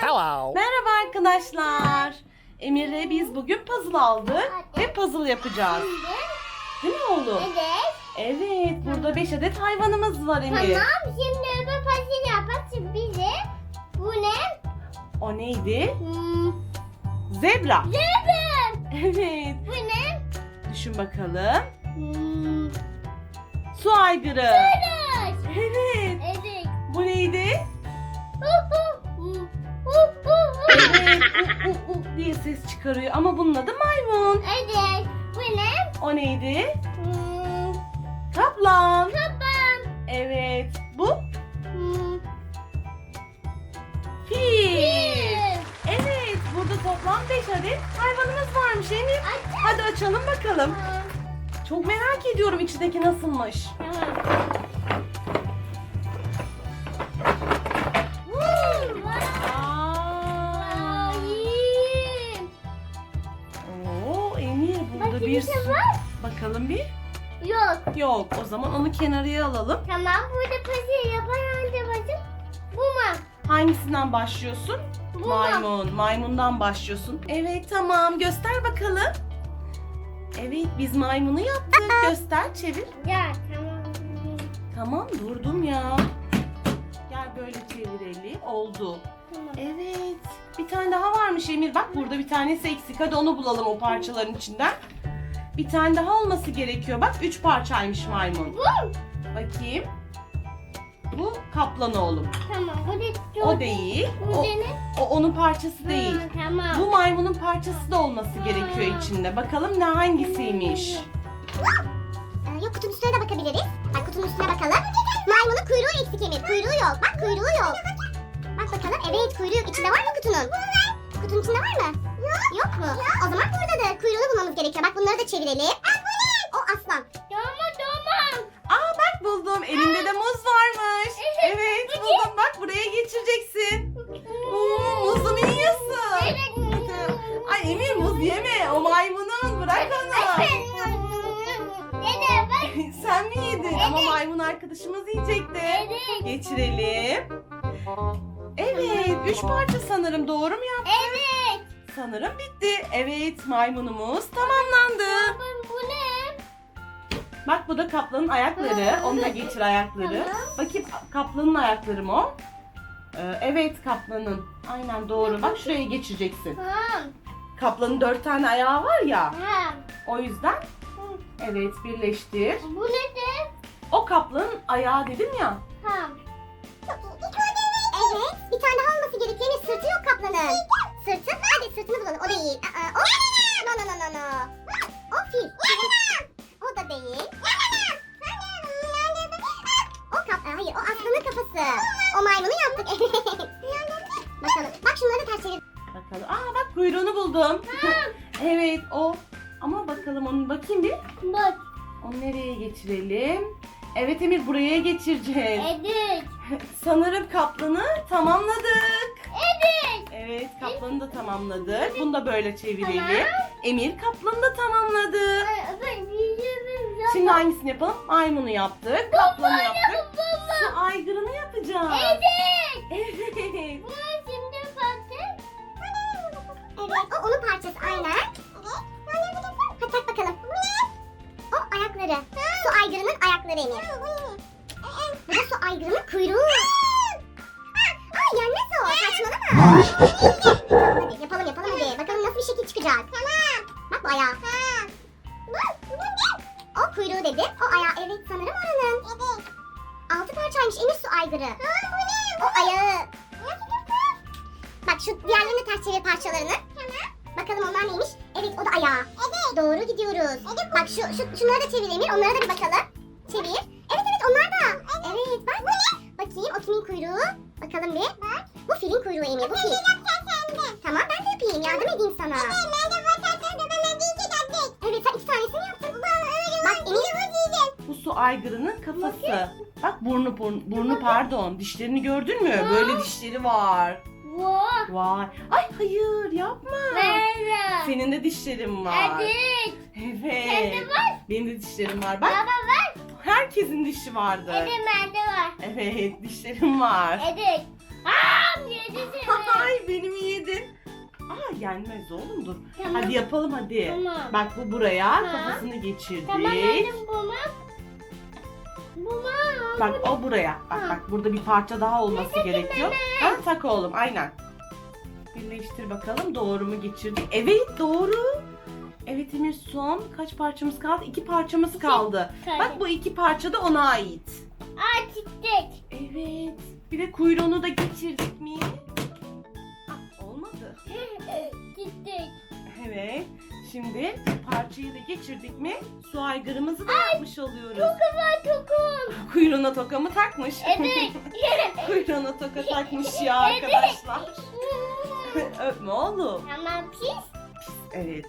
Hello. Merhaba arkadaşlar. Emir'le biz bugün puzzle aldık ve puzzle yapacağız. Değil mi oğlum? Evet. Evet, burada 5 adet hayvanımız var Emir. Tamam şimdi öbür pasını yapalım bize. Bu ne? O neydi? Hmm. Zebra. Zebra. Evet. Bu ne? Düşün bakalım. Hmm. Su aygırı. Evet. Evet. Evet. Bu neydi? Hu hu. Evet. U, u, u diye ses çıkarıyor ama bunun adı maymun. Evet. Bu ne? O neydi? Hmm. Kaplan. Kapan. Evet. Bu Hmm. fil. Fil. Evet. Burada toplam 5 adet hayvanımız varmış Emir. Aç. Hadi açalım bakalım. Tamam. Çok merak ediyorum içindeki nasılmış. Tamam. Bir su. Bakalım bir. Yok. Yok o zaman onu kenarıya alalım. Tamam burada pası yapan halde bacım. Bu mu? Hangisinden başlıyorsun? Bu mu? Maymun. Maymundan başlıyorsun. Evet tamam göster bakalım. Evet biz maymunu yaptık. Göster çevir. Ya tamam. Tamam durdum ya. Gel böyle çevirelim. Oldu. Tamam. Evet. Bir tane daha varmış Emir. Bak burada bir tanesi eksik. Hadi onu bulalım o parçaların içinden. Bir tane daha olması gerekiyor. Bak üç parçaymış maymun. Bu. Bakayım. Bu kaplan oğlum. Tamam. Bu da O değil. Bu O, o onun parçası değil. Ha, tamam. Bu maymunun parçası da olması gerekiyor içinde. Bakalım ne hangisiymiş. Ee, yok kutunun üstüne de bakabiliriz. Bak kutunun üstüne bakalım. Maymunun kuyruğu eksik Emir. Kuyruğu yok. Bak kuyruğu yok. Bak bakalım. Evet kuyruğu yok. İçinde var mı kutunun? Kutunun içinde var mı? Yok. Yok mu? O zaman buradadır. Kuyruğunu bulmamız gerekiyor. Bak bunları da çevirelim. O aslan. Tamam tamam. Aa bak buldum. Elinde de muz varmış. Evet, Evet bu buldum. Bak buraya geçireceksin. Oo, muzu mu yiyorsun? Evet. Ay Emir muz yeme. O maymunun. Bırak onu. Dede bak. Sen mi yedin? Ama maymun arkadaşımız yiyecekti. Evet. Geçirelim. Evet. Üç parça sanırım. Doğru mu yaptım? Evet. Sanırım bitti. Evet maymunumuz tamamlandı. Baba bu ne? Bak bu da kaplanın ayakları. Onu da geçir ayakları. Bakayım kaplanın ayakları mı o? Ee, evet kaplanın. Aynen doğru. Bak şuraya geçeceksin. Tamam. Kaplanın dört tane ayağı var ya. Tamam. O yüzden evet birleştir. Bu ne de? O kaplanın ayağı dedim ya. Tamam. Evet. Bir tane daha olması gerekiyor. Sırtı yok kaplanın. Sırtı. Hadi sırtını bulalım. O değil. Aa, o. No no no no no. O fil. O da değil. O kap. Aa, Hayır o aslanın kafası. O maymunu yaptık. Bakalım. Bak şunları ters çevir. Bakalım. Aa bak kuyruğunu buldum. evet o. Ama bakalım onu bakayım bir. Bak. Onu nereye geçirelim? Evet Emir buraya geçireceğiz. Evet. Sanırım kaplanı tamamladık. Evet. Kaplanı da tamamladık. Bunu da böyle çevirelim. Emir kaplanı da tamamladı. Şimdi hangisini yapalım? Maymunu yaptık. Kaplanı yaptık. Su aygırını yapacağız. Evet. Evet. Bu şimdi baktın. Evet o onun parçası aynen. Hadi tak bakalım. O ayakları. Su aygırının ayakları Emir. Bu da su aygırının kuyruğu. Saçmalama. hadi yapalım yapalım hadi. Bakalım nasıl bir şekil çıkacak. Tamam. Bak bu ayağı. O kuyruğu dedi. O ayağı evet sanırım oranın. Evet. Altı parçaymış Emir su aygırı. O ayağı. Bak şu diğerlerini ters çevir parçalarını. Tamam. Bakalım onlar neymiş? Evet o da ayağı. Evet. Doğru gidiyoruz. Bak şu, şu şunları da çevir Emir. Onlara da bir bakalım. Çevir. Evet evet onlar da. Evet bak. Bakayım o kimin kuyruğu? Bakalım bir. Bak. Bu filin kuyruğu Emir. Bu fil. Tamam ben de yapayım. Yardım edeyim sana. Evet sen iki tanesini yaptın. Bak. Bu su aygırının kafası. Bak burnu burnu, burnu pardon. Dişlerini gördün mü? Böyle dişleri var. Vah. Vay. Ay hayır yapma. Merhaba. Senin de dişlerin var. Evet. Evet. Sende var. Benim de dişlerim var. Bak Baba var. herkesin dişi vardır. Evet bende var. Evet dişlerim var. Evet. Aa, yedisi gelmez oğlum dur. Tamam. Hadi yapalım hadi. Tamam. Bak bu buraya Ha. kafasını geçirdik. Tamam annem buma. Buma. Bak o buraya. Bak Ha. bak burada bir parça daha olması takayım gerekiyor. hemen. Ha tak oğlum aynen. Birleştir bakalım doğru mu geçirdik? Evet doğru. Evet Emir son kaç parçamız kaldı? İki parçamız kaldı. kaldı. Bak bu iki parça da ona ait. Aa çiçek. Evet. Bir de kuyruğunu da geçirdik mi? Ah, olmadı. Çiçek. Evet. Şimdi parçayı da geçirdik mi? Su aygırımızı da yapmış oluyoruz. Tokum tokum. Kuyruğuna tokamı takmış. Evet. Kuyruğuna toka takmış ya arkadaşlar. Öpme oğlum. Tamam pis. Evet.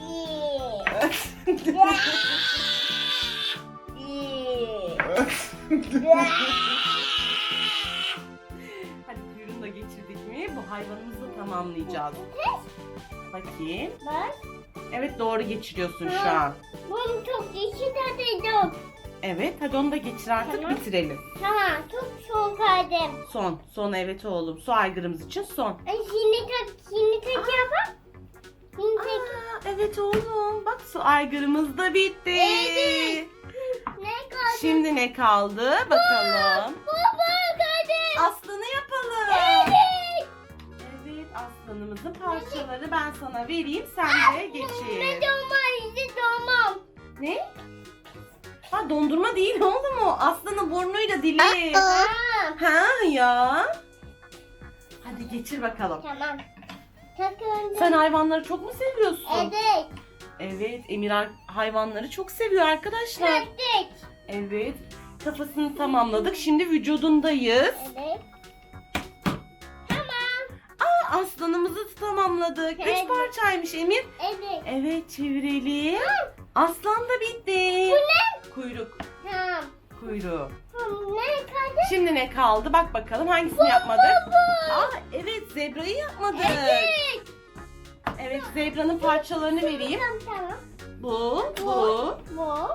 İyi. İyi. Hadi hayvanımızı tamamlayacağız. Bakayım. Bak. Evet doğru geçiriyorsun şu an. Bunu çok iki tadıydım. Evet hadi onu da geçir artık Tamam. bitirelim. Tamam çok son kaldım. Son. Son evet oğlum. Su aygırımız için son. Ay, Şimdi tak, şimdi tak yapar. Şimdi tak. Aa, evet oğlum. Bak su aygırımız da bitti. Evet. Ne kaldı? Şimdi ne kaldı? Bakalım. Baba kaldı. Aslanı yapalım. Evet. Evet aslanımızın parçaları ben sana vereyim sen de geçir. doğmam, izin doğmam. Ne? Ha dondurma değil oğlum o. Aslanın burnuyla dili. Ha ya. Hadi geçir bakalım. tamam. Sen hayvanları çok mu seviyorsun? Evet. Evet Emir ar- hayvanları çok seviyor arkadaşlar. Taktık. Evet. Kafasını tamamladık. Şimdi vücudundayız. Evet. Tamamladık. Evet. Üç parçaymış Emir. Evet. Evet çevirelim. Aslan da bitti. Bu ne? Kuyruk. Tamam. Kuyruğu. Bu Ne kaldı? Şimdi ne kaldı? Bak bakalım hangisini yapmadık? Aa evet zebrayı yapmadık. Evet. Evet zebranın parçalarını vereyim. Tamam tamam. Bu, bu, Bu.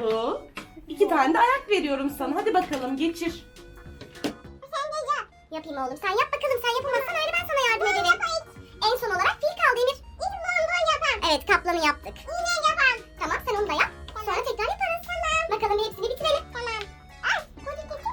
bu. İki tane de ayak veriyorum sana. Hadi bakalım geçir. Yapayım oğlum. Sen yap bakalım. Sen yapamazsan öyle ben Evet kaplanı yaptık. Yine yapalım. Tamam sen onu da yap. Sonra tekrar yaparız. Tamam. Bakalım bir hepsini bitirelim. Tamam. Al. Hadi getir.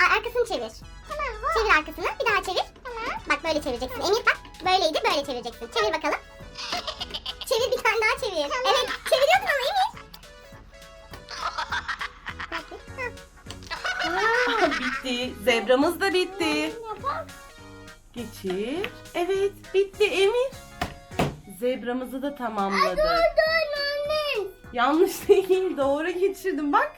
Aa, arkasını çevir. Tamam. Çevir arkasını. Bir daha çevir. Tamam. Bak böyle çevireceksin. Emir bak. Böyleydi böyle çevireceksin. Çevir bakalım. çevir bir tane daha çevir. Evet. Çeviriyorsun ama Emir. Bitti. Zebramız da bitti. Geçir. Evet bitti Emir. Zebramızı da tamamladık. Dur annem. Yanlış değil doğru geçirdim bak.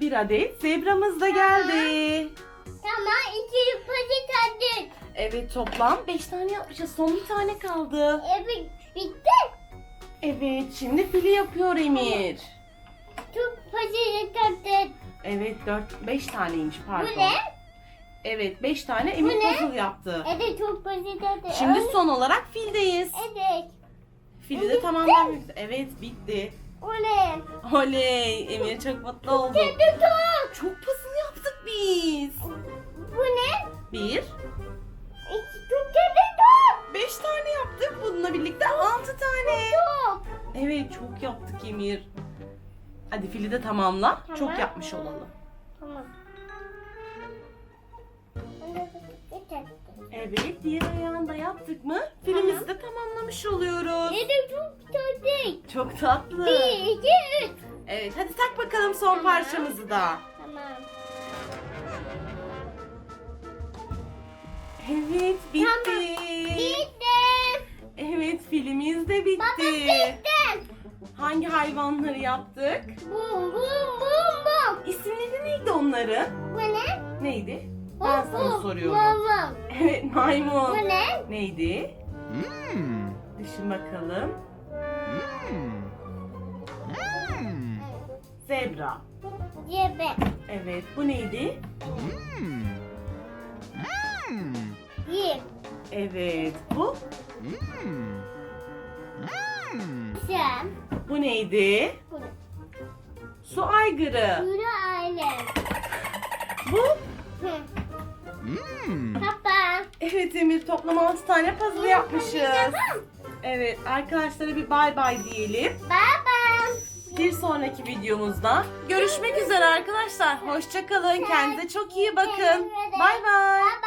Bir adet zebramız da geldi. Tamam iki paket aldık. Evet toplam 5 tane yapmışız. Son bir tane kaldı. Evet bitti. Evet şimdi fili yapıyor Emir. Çok paket aldık. Evet 4 5 taneymiş pardon. Bu ne? Evet 5 tane Emir Bu ne? puzzle yaptı. Evet çok paket aldık. Şimdi son olarak fildeyiz. Evet. Fili de tamamlamak üzere. Evet bitti. O ne? Oley Emir çok mutlu oldu. Kedi top. Çok puzzle yaptık biz. Bu ne? Bir, İki çok kedi top. beş tane yaptık. Bununla birlikte altı tane. Top. Evet çok yaptık Emir. Hadi fili de tamamla. Tamam. Çok yapmış olalım. Evet diğer ayağını da yaptık mı? Filimizi de tamamlamış oluyoruz. Kedi çok tatlı. Çok tatlı. Bir, iki, üç. Evet hadi tak bakalım son Tamam. parçamızı da. Tamam. Evet bitti. Bitti. Evet filimiz de bitti. Baba bitti. Hangi hayvanları yaptık? Bum bum bum bum. İsimleri neydi onların? Bu ne? Neydi? Ben sana soruyorum. Bum. Evet maymun. Bu ne? Neydi? Mmm. Düşün bakalım. Mmm. Mmm. Zebra. Evet bu neydi? Mmm. Yip. Evet bu. Mmm. Sen. Bu neydi? Bu ne? Su aygırı. Sürü aile. Bu. Evet Emir toplam 6 tane puzzle yapmışız. Evet arkadaşlara bir bay bay diyelim. Baba. Bir sonraki videomuzda görüşmek üzere arkadaşlar. Hoşçakalın. Kendinize çok iyi bakın. Bay bay.